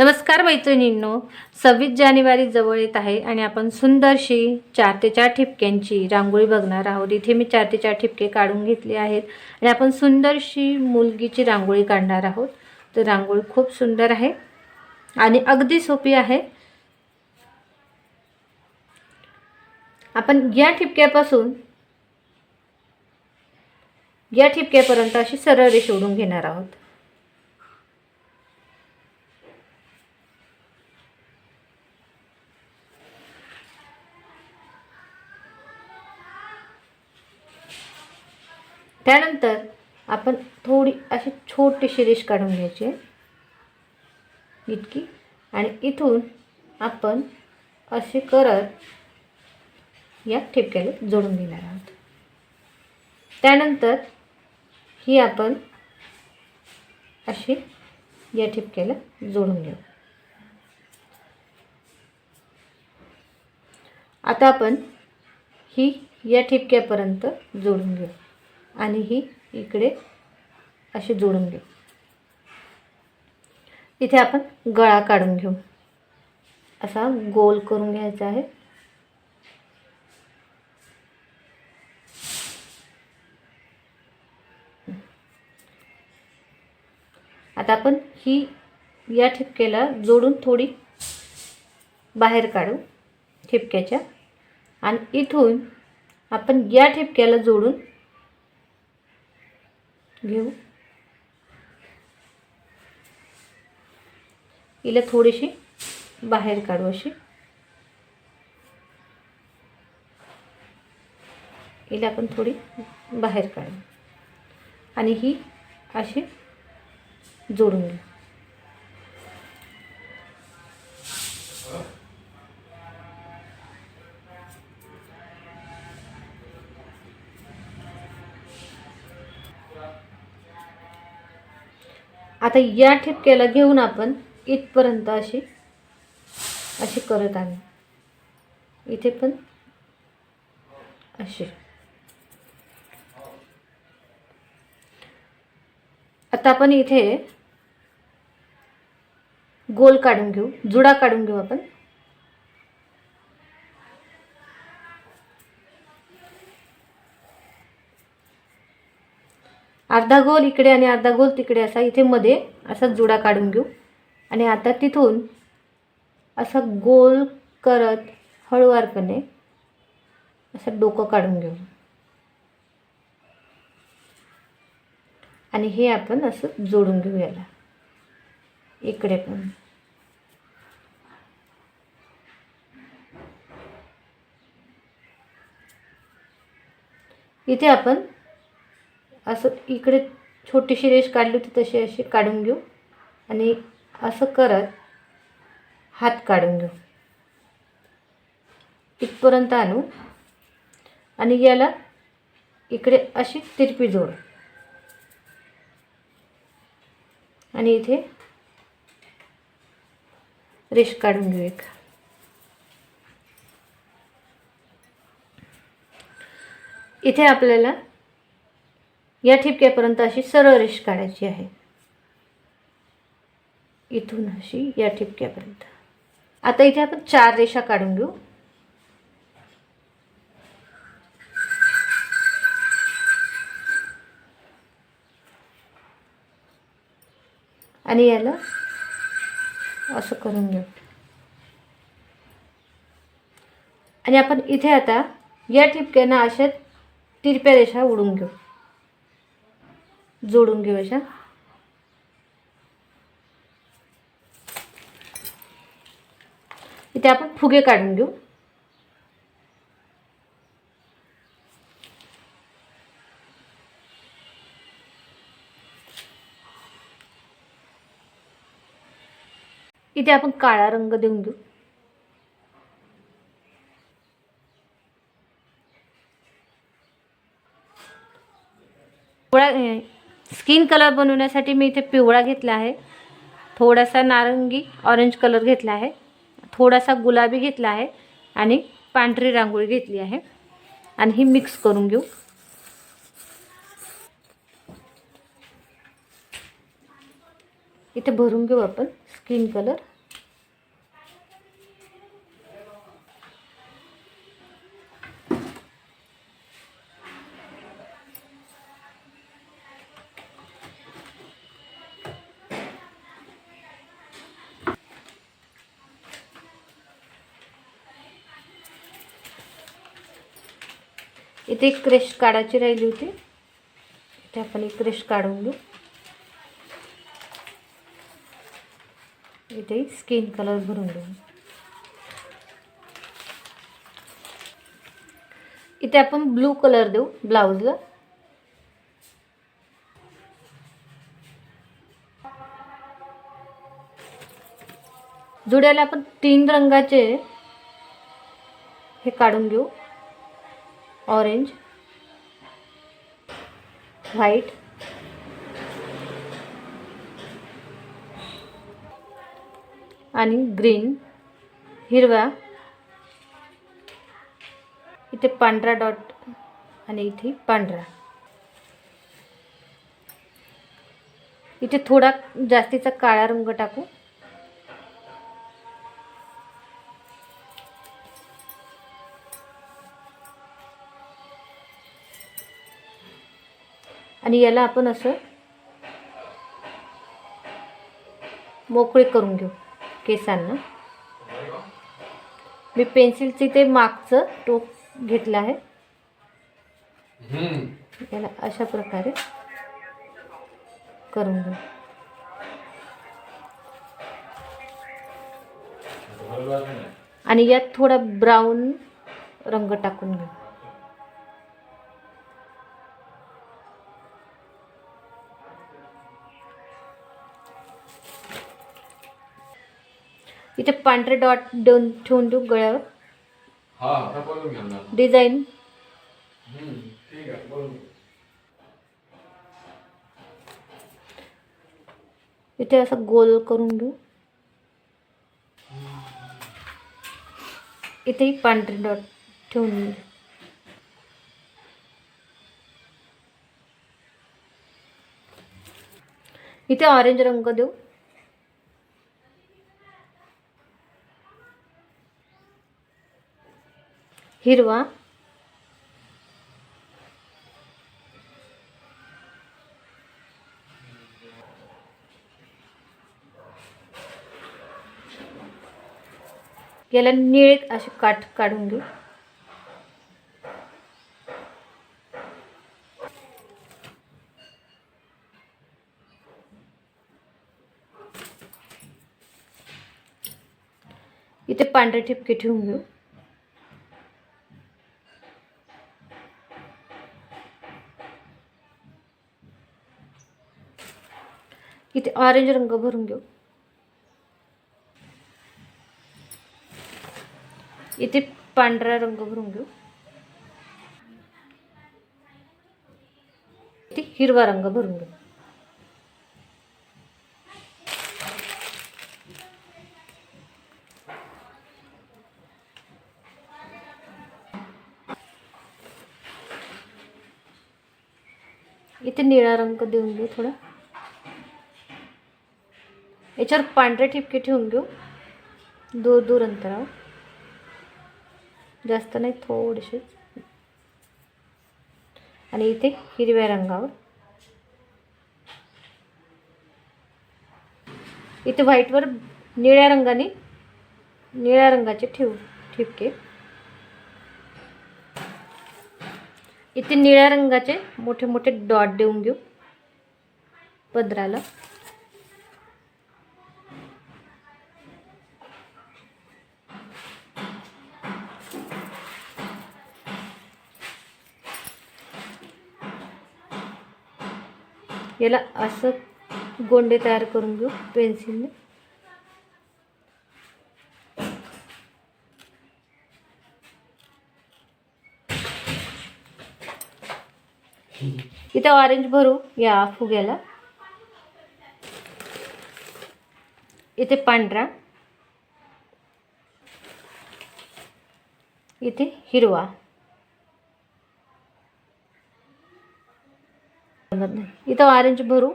नमस्कार मैत्रिणींनो. सव्वीस जानेवारी जवळ येत आहे आणि आपण सुंदरशी चार ते चार ठिपक्यांची रांगोळी बघणार आहोत. इथे मी चार ते चार ठिपके काढून घेतले आहेत आणि आपण सुंदरशी मुलगीची रांगोळी काढणार आहोत. तर रांगोळी खूप सुंदर आहे आणि अगदी सोपी आहे. आपण या ठिपक्यापासून या ठिपक्यापर्यंत अशी सरळ रेष ओढून घेणार आहोत. त्यानंतर आपण थोडी अशी छोटीशी रेष काढून घ्यायची आहे. इतकी. आणि इथून आपण असे करत या ठिपक्याला जोडून घेणार आहोत. त्यानंतर ही आपण अशी या ठिपक्याला जोडून घेऊ. आता आपण ही या ठिपक्यापर्यंत जोडून घेऊ. आणि ही इकडे अशी जोडून घेऊ. इथे आपण गळा काढून घेऊ. असा गोल करून घ्यायचा आहे. आता आपण ही या ठिपक्याला जोडून थोडी बाहेर काढू ठिपक्याच्या. आणि इथून आपण या ठिपक्याला जोडून घेऊ. हिला थोडीशी बाहेर काढू अशी. हिला आपण थोडी बाहेर काढू. आणि ही अशी जोडून घेऊ. आता या ठिपक्याला घेऊन आपण इथपर्यंत अशी अशी करत आहे इथे पण अशी. आता आपण इथे गोल काढून घेऊ जुडा काढून घेऊ आपण. अर्धा गोल इकडे आणि अर्धा गोल तिकडे असा इथे मध्ये असा जुडा काढून घेऊ. आणि आता तिथून असा गोल करत हळूवारपणे असं डोकं काढून घेऊ. आणि हे आपण असं जोडून घेऊ याला. इकडे पण. इथे आपण असं इकडे छोटीशी रेष काढली होती तशी अशी काढून घेऊ. आणि असं करत हात काढून घेऊ. इथपर्यंत आणू. आणि याला इकडे अशी तिरपी जोड. आणि इथे रेष काढून घेऊ एक. इथे आपल्याला या ठिपक्यापर्यंत अशी सरळ रेष काढायची आहे. इथून अशी या ठिपक्यापर्यंत. आता इथे आपण चार रेषा काढून घेऊ. आणि याला असं करून घेऊ. आणि आपण इथे आता या ठिपक्यांना अशा तिरप्या रेषा उडून घेऊ. जोडून घेऊ अशा. इथे आपण फुगे काढून घेऊ. इथे आपण काळा रंग देऊन घेऊ. पिवळा स्किन कलर बनवण्यासाठी मी इथे पिवळा घेतला आहे. थोडासा नारंगी ऑरेंज कलर घेतला आहे. थोडासा गुलाबी घेतला आहे आणि पांढरी रांगोळी घेतली आहे. आणि ही मिक्स करून घेऊ. इथे भरून घेऊ आपण स्किन कलर. इथे एक क्रेश काढायची राहिली होती. इथे आपण एक क्रेश काढून घेऊ. इथे स्किन कलर भरून घेऊ. इथे आपण ब्लू कलर देऊ ब्लाऊजला. जुड्याला आपण तीन रंगाचे हे काढून घेऊ. ऑरेंज व्हाईट आणि ग्रीन हिरवा इथे पांढरा डॉट आणि इथे पांढरा. इथे थोडा जास्तीचा काळा रंग टाकू. आणि याला आपण असं मोकळे करून घेऊ केसांना. मी पेन्सिलचे ते मागचं टोक घेतलं आहे. याला अशा प्रकारे करून घेऊ. आणि यात थोडा ब्राऊन रंग टाकून घेऊ. इथे पांढरे डॉट देऊन ठेवून देऊ गळ्यावर. हा डिझाईन. इथे असं गोल करून घेऊ इथेही पांढरे डॉट ठेवून घेऊ इथे ऑरेंज रंग देऊ. हिरवा. याला निळे असे काठ काढून घेऊ. इथे पांढरे ठिपके ठेवून घेऊ. इथे ऑरेंज रंग भरून घेऊ. इथे पांढरा रंग भरून घेऊ. इथे हिरवा रंग भरून घेऊ. इथे निळा रंग देऊन घेऊ थोडा. याच्यावर पांढरे ठिपके ठेवून घेऊ. दूर दूर अंतरावर. जास्त नाही थोडेसेच आणि इथे हिरव्या रंगावर. इथे व्हाईटवर निळ्या रंगाने निळ्या रंगाचे ठेवू ठिपके. इथे निळ्या रंगाचे मोठे मोठे डॉट देऊन घेऊ. पदराला. याला असं गोंडे तयार करून घेऊ पेन्सिलने. इथे ऑरेंज भरू या फुग्याला. इथे पांढरा. इथे हिरवा. लागत नाही. इथं ऑरेंज भरू.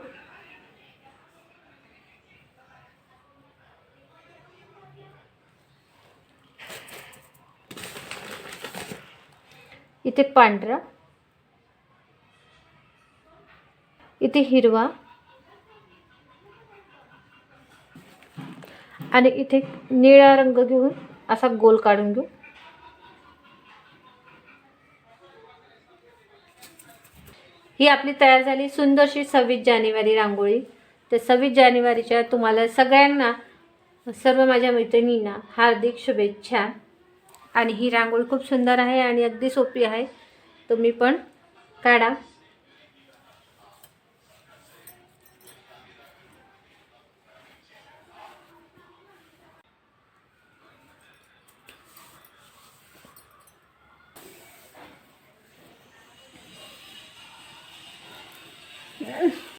इथे पांढरा. इथे हिरवा. आणि इथे निळा रंग घेऊन असा गोल काढून घेऊ. ही आपली तयार झाली सुंदरशी सव्वीस जानेवारी रांगोळी. तर सव्वीस जानेवारीच्या तुम्हाला सगळ्यांना सर्व माझ्या मैत्रिणींना हार्दिक शुभेच्छा. आणि ही रांगोळी खूप सुंदर आहे आणि अगदी सोपी आहे. तुम्ही पण काढा.